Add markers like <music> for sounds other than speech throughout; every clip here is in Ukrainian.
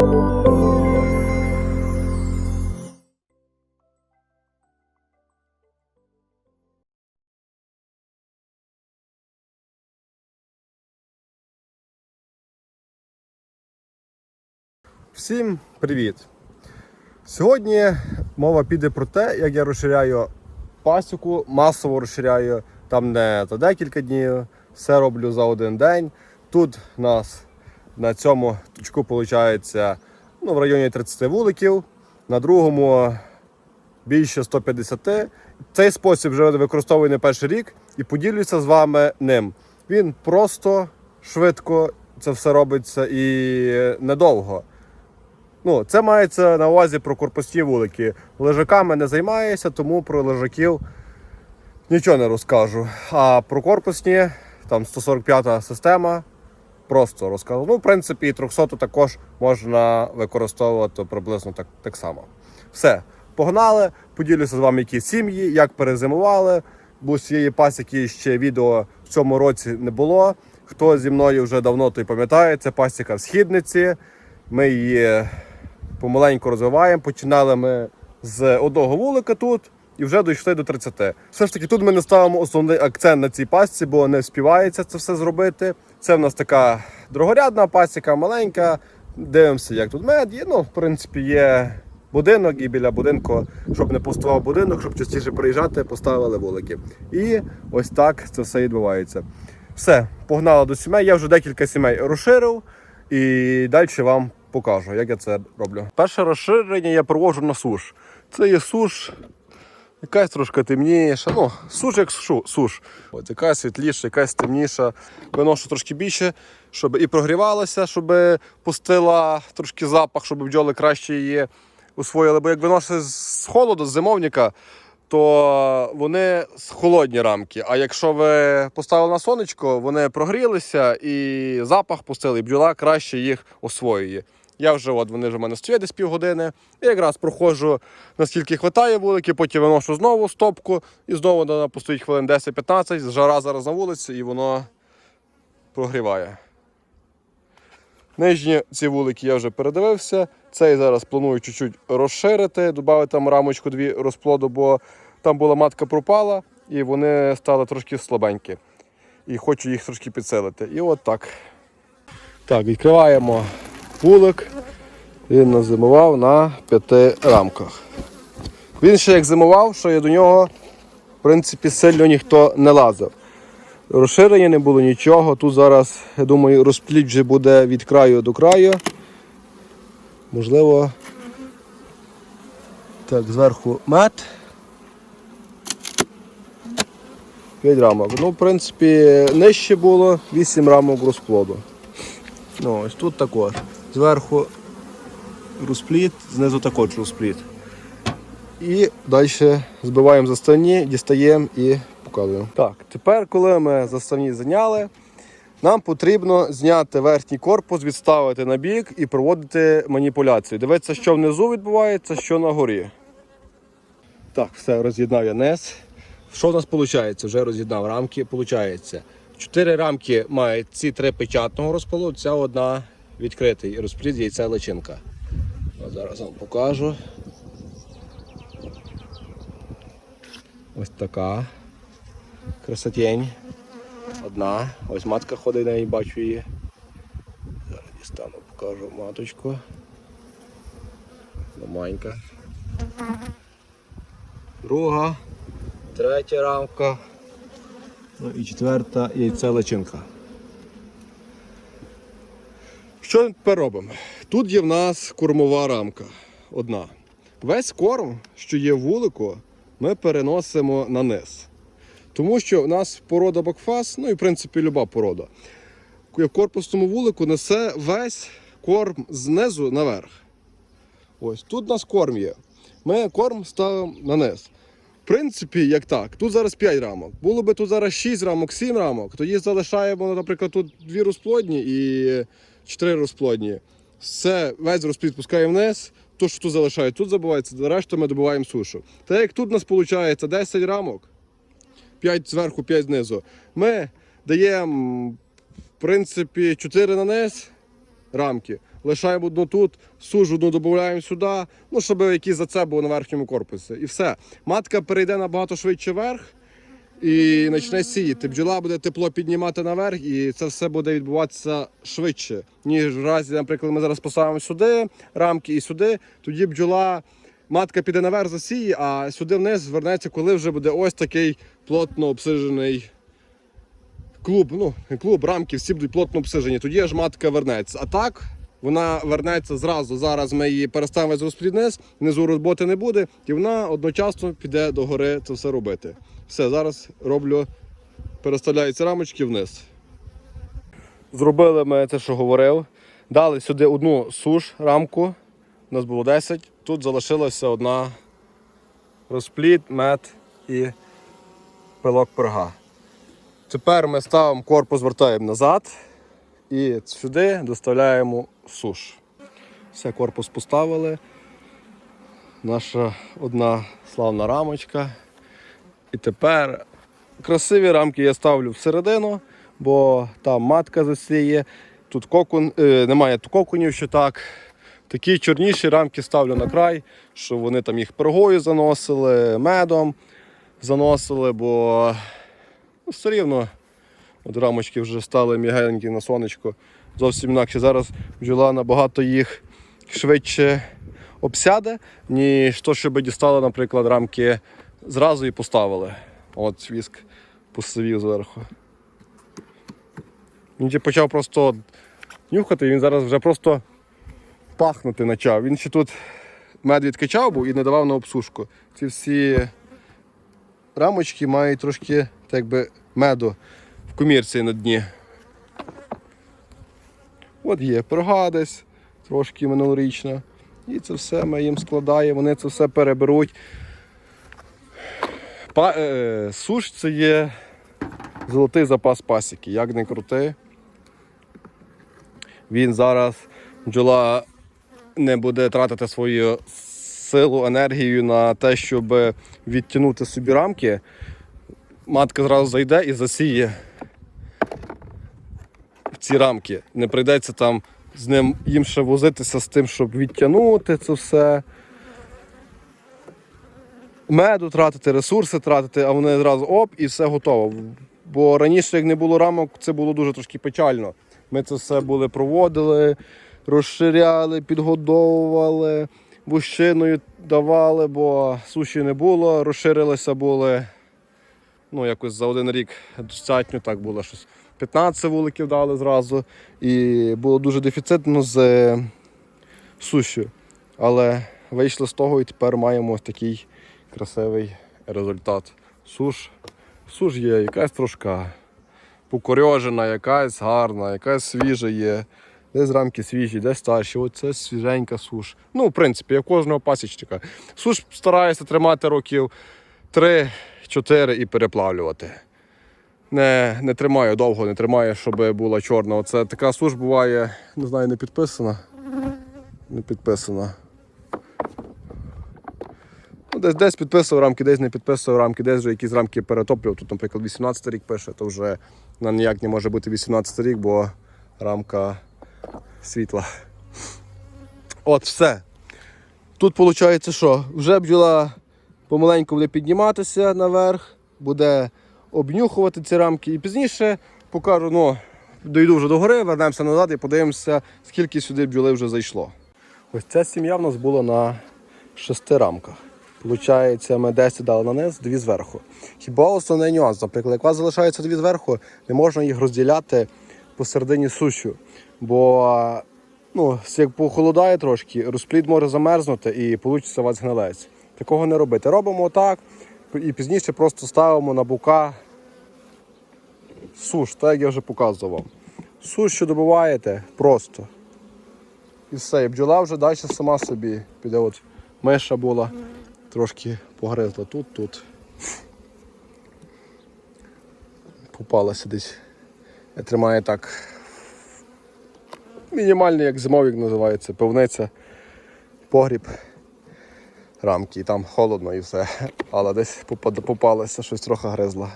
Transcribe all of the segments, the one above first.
Всім привіт! Сьогодні мова піде про те, як я розширяю пасіку, масово розширяю там не за декілька днів, все роблю за один день. Тут нас на цьому точку виходить ну, в районі 30 вуликів, на другому більше 150. Цей спосіб вже використовую не перший рік і поділюся з вами ним. Він просто швидко це все робиться і недовго. Ну, це мається на увазі про корпусні вулики. Лежаками не займаюся, тому про лежаків нічого не розкажу. А про корпусні, там 145 система, просто розкажу. Ну, в принципі, і 300 також можна використовувати приблизно так, так само. Все, погнали. Поділюся з вами, які сім'ї, як перезимували. Бо цієї пасіки ще відео в цьому році не було. Хто зі мною вже давно, той пам'ятає, це пасіка в східниці. Ми її помаленьку розвиваємо. Починали ми з одного вулика тут і вже дійшли до 30. Все ж таки, тут ми не ставимо основний акцент на цій пасіці, бо не співається це все зробити. Це в нас така другорядна пасіка, маленька. Дивимося, як тут мед є. Ну, в принципі, є будинок, і біля будинку, щоб не пустував будинок, щоб частіше приїжджати, поставили вулики. І ось так це все відбувається. Все, погнали до сімей. Я вже декілька сімей розширив і далі вам покажу, як я це роблю. Перше розширення я проводжу на суш. Це є суш, якась трошки темніша. Ну, суш як шу- суш. От якась світліша, якась темніша. Виношу трошки більше, щоб і прогрівалася, щоб пустила трошки запах, щоб бджоли краще її усвоїли. Бо як виносить з холоду, з зимовника, то вони з холодні рамки. А якщо ви поставили на сонечко, вони прогрілися і запах пустили, і бджола краще їх освоює. Я вже от вони вже в мене стоять десь півгодини. І якраз проходжу наскільки хватає вулики, потім виношу знову стопку і знову вона постоїть хвилин 10-15. Жара зараз на вулиці і воно прогріває. Нижні ці вулики я вже передивився. Цей зараз планую чуть-чуть розширити, додати там рамочку дві розплоду, бо там була матка пропала і вони стали трошки слабенькі. І хочу їх трошки підсилити. І от так. Так, відкриваємо вулик. Він назимував на п'яти рамках. Він ще як зимував, що я до нього, в принципі, сильно ніхто не лазив. Розширення не було нічого. Тут зараз, я думаю, розпліт вже буде від краю до краю. Можливо. Так, зверху мед. 5 рамок. Ну, в принципі, нижче було 8 рамок розплоду. Ну, ось тут також. Зверху розпліт, знизу також розпліт. І далі збиваємо заставні, дістаємо і показуємо. Так, тепер, коли ми заставні зайняли, нам потрібно зняти верхній корпус, відставити на бік і проводити маніпуляцію. Дивитися, що внизу відбувається, що на горі. Так, все, роз'єднав я низ. Що в нас виходить? Вже роз'єднав рамки. Получається, чотири рамки мають ці три печатного розпалу, ця одна відкритий розплід яйця личинка. От зараз вам покажу. Ось така красотень. Одна. Ось матка ходить на неї, бачу її. Зараз дістану, покажу маточку. Маленька. Друга, третя рамка. Ну і четверта яйце личинка. Що тепер робимо? Тут є в нас кормова рамка. Одна. Весь корм, що є в вулику, ми переносимо на низ. Тому що в нас порода бакфас, ну і в принципі люба порода. В корпусному вулику несе весь корм знизу наверх. Ось тут у нас корм є. Ми корм ставимо на низ. В принципі, як так, тут зараз 5 рамок. Було би тут зараз 6 рамок, 7 рамок, тоді залишаємо, наприклад, тут 2 розплодні і 4 розплодні. Все, весь розплід пускаємо вниз, то, що тут залишають, тут забувається, решту ми добуваємо сушу. Так як тут у нас виходить 10 рамок, 5 зверху, 5 знизу, ми даємо, в принципі, 4 на низ рамки, лишаємо одну тут, суш одну додаємо сюди, ну, щоб якийсь зацеп був на верхньому корпусі. І все. Матка перейде набагато швидше вверх і почне сіяти. Бджола буде тепло піднімати наверх, і це все буде відбуватися швидше, ніж в разі, наприклад, ми зараз поставимо сюди рамки і сюди, тоді бджола. Матка піде наверх засіє, а сюди вниз звернеться, коли вже буде ось такий плотно обсижений клуб. Ну, клуб, рамки, всі будуть плотно обсижені. Тоді аж матка вернеться. А так вона вернеться зразу. Зараз ми її переставимо з вниз, внизу роботи не буде, і вона одночасно піде до гори це все робити. Все, зараз роблю, переставляю ці рамочки вниз. Зробили ми те, що говорив. Дали сюди одну суш рамку. У нас було 10. Тут залишилася одна розплід, мед і пилок перга. Тепер ми ставимо корпус, вертаємо назад і сюди доставляємо суш. Все, корпус поставили. Наша одна славна рамочка. І тепер красиві рамки я ставлю всередину, бо там матка засіє, тут кокон, е, немає коконів, що так. Такі чорніші рамки ставлю на край, щоб вони там їх пергою заносили, медом заносили, бо ну, все рівно от рамочки вже стали мігенькі на сонечко. Зовсім інакше. Зараз бджола набагато їх швидше обсяде, ніж то, щоб дістали, наприклад, рамки зразу і поставили. От віск посивів зверху. Він почав просто нюхати, він зараз вже просто пахнути почав. Він ще тут мед відкачав був і не давав на обсушку. Ці всі рамочки мають трошки так би, меду в комірці на дні. От є перга десь, трошки минулорічна. І це все ми їм складаємо, вони це все переберуть. Па, е, суш це є золотий запас пасіки, як не крути. Він зараз бджола не буде тратити свою силу, енергію на те, щоб відтягнути собі рамки. Матка зразу зайде і засіє в ці рамки. Не прийдеться там з ним їм ще возитися з тим, щоб відтягнути це все. Меду тратити, ресурси тратити, а вони зразу оп і все готово. Бо раніше, як не було рамок, це було дуже трошки печально. Ми це все були проводили, розширяли, підгодовували, вущиною давали, бо суші не було, розширилися були. Ну, якось за один рік достатньо так було щось. 15 вуликів дали зразу. І було дуже дефіцитно з е, суші. Але вийшли з того і тепер маємо такий красивий результат. Суш. Суш є якась трошка покорьожена, якась гарна, якась свіжа є. Десь рамки свіжі, десь старші. Оце свіженька суш. Ну, в принципі, як кожного пасічника. Суш стараюся тримати років 3-4 і переплавлювати. Не, не тримаю довго, не тримаю, щоб була чорна. Оце така суш буває, не знаю, не підписана. Не підписана. Десь, десь підписував рамки, десь не підписував рамки, десь вже якісь рамки перетоплював. Тут, наприклад, 18 рік пише, то вже на ніяк не може бути 18 рік, бо рамка світла. От все. Тут виходить, що вже бджола помаленьку буде підніматися наверх, буде обнюхувати ці рамки і пізніше покажу, ну, дойду вже до гори, вернемося назад і подивимося, скільки сюди бджоли вже зайшло. Ось ця сім'я в нас була на шести рамках. Получається, ми 10 дали на низ, дві зверху. Хіба основний нюанс, наприклад, як у вас залишаються дві зверху, не можна їх розділяти посередині сушю. Бо ну, як похолодає трошки, розплід може замерзнути і вийде у вас гнилець. Такого не робити. Робимо так і пізніше просто ставимо на бука суш, так як я вже показував. Суш, що добуваєте, просто. І все, і бджола вже далі сама собі піде. От миша була, трошки погризла тут, тут. Попалася десь. Я тримаю так. Мінімальний, як зимовик називається, пивниця, погріб, рамки, і там холодно і все. Але десь попалася, щось трохи гризла.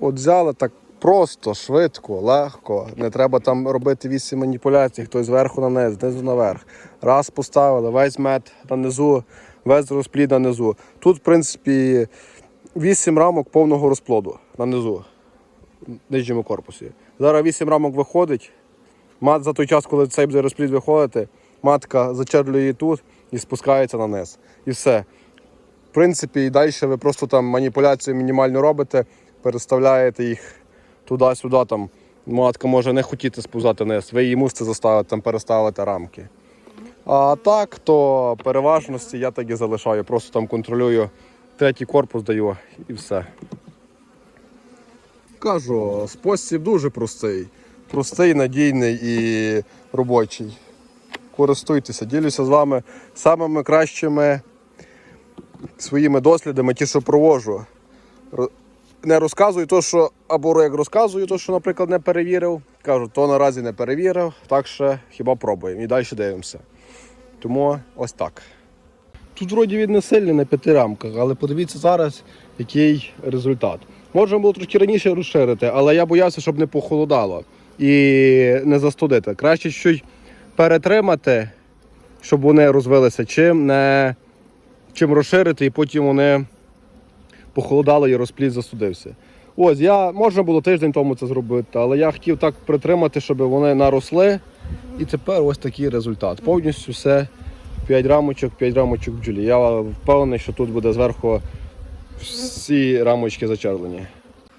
От взяла так Просто, швидко, легко. Не треба там робити вісім маніпуляцій, хтось зверху на низ, знизу наверх. Раз поставили, весь мед на низу, весь розплід на низу. Тут, в принципі, вісім рамок повного розплоду на низу, в нижньому корпусі. Зараз вісім рамок виходить. За той час, коли цей буде розплід виходити, матка зачерлює тут і спускається на низ. І все. В принципі, і далі ви просто там маніпуляцію мінімальну робите, переставляєте їх туди-сюди. Там матка може не хотіти сповзати вниз, ви її мусите заставити там переставити рамки. А так, то переважності я так і залишаю. Просто там контролюю третій корпус даю і все. Кажу, спосіб дуже простий. Простий, надійний і робочий. Користуйтеся, ділюся з вами самими кращими своїми дослідами, ті, що проводжу. Ро- Не розказую то, що або як розказую, то, що, наприклад, не перевірив. Кажу, то наразі не перевірив, так що хіба пробуємо і далі дивимося. Тому ось так. Тут вроді він не сильний на п'яти рамках, але подивіться зараз, який результат. Можна було трошки раніше розширити, але я боявся, щоб не похолодало і не застудити. Краще щось перетримати, щоб вони розвилися, чим не чим розширити, і потім вони похолодали і розплід застудився. Ось я можна було тиждень тому це зробити, але я хотів так притримати, щоб вони наросли. І тепер ось такий результат. Повністю все 5 рамочок, 5 рамочок бджолі. Я впевнений, що тут буде зверху всі рамочки зачервлені.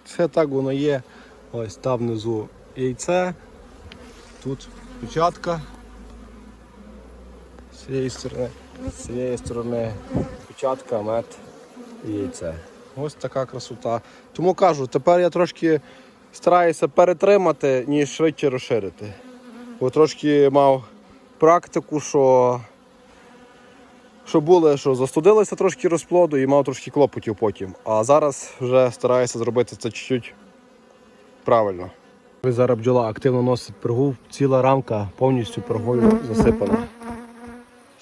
Це так воно є. Ось там внизу яйце, тут печатка. З цієї сторони, з цієї сторони печатка, мед і яйце. Ось така красота. Тому кажу, тепер я трошки стараюся перетримати, ніж швидше розширити. Бо трошки мав практику, що, що були, що застудилося трошки розплоду і мав трошки клопотів потім. А зараз вже стараюся зробити це чуть-чуть правильно. Ви зараз бджола активно носить пергу, ціла рамка повністю пергою засипана.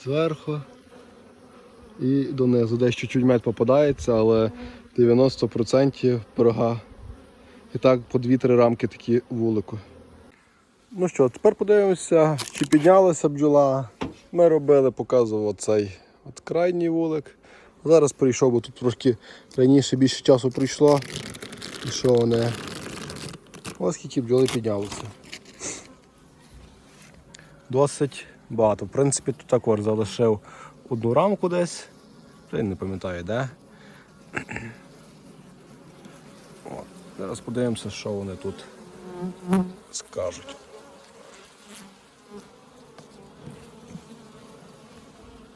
Зверху і донизу. Десь чуть-чуть мед попадається, але 90% пирога. І так по 2-3 рамки такі вулику. Ну що, тепер подивимося, чи піднялася бджола. Ми робили, показував цей крайній вулик. Зараз прийшов, бо тут трошки раніше більше часу прийшло. І що вони? Ось скільки бджоли піднялося. Досить багато. В принципі, тут також залишив одну рамку десь. Вже не пам'ятаю де. От. Зараз подивимося, що вони тут скажуть.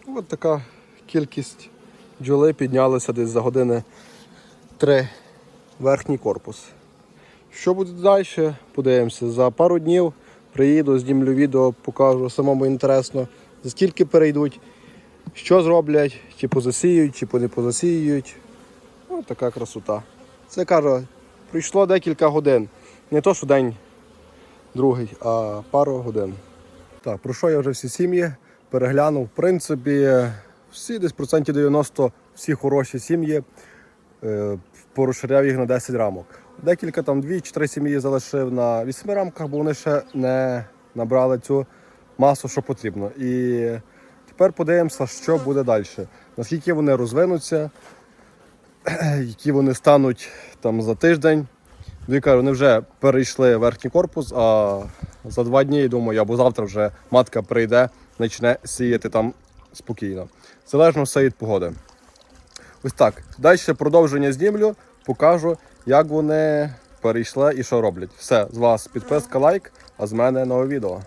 Ось така кількість бджоли піднялася десь за години три верхній корпус. Що буде далі? Подивимося. За пару днів приїду, знімлю відео, покажу самому інтересно, за скільки перейдуть, що зроблять, чи позасіють, чи не позасіюють. Така красота. Це кажу, прийшло декілька годин. Не то, що день другий, а пару годин. Так, пройшов я вже всі сім'ї, переглянув. В принципі, всі десь процентів 90 всі хороші сім'ї. Е, Порозширяв їх на 10 рамок. Декілька там дві чи три сім'ї залишив на 8 рамках, бо вони ще не набрали цю масу, що потрібно. І тепер подивимося, що буде далі. Наскільки вони розвинуться, <clears throat> які вони стануть там за тиждень. Я кажу, вони вже перейшли верхній корпус, а за два дні, я думаю, або завтра вже матка прийде, почне сіяти там спокійно. Залежно все від погоди. Ось так. Далі продовження знімлю, покажу, як вони перейшли і що роблять. Все, з вас підписка, лайк, а з мене нове відео.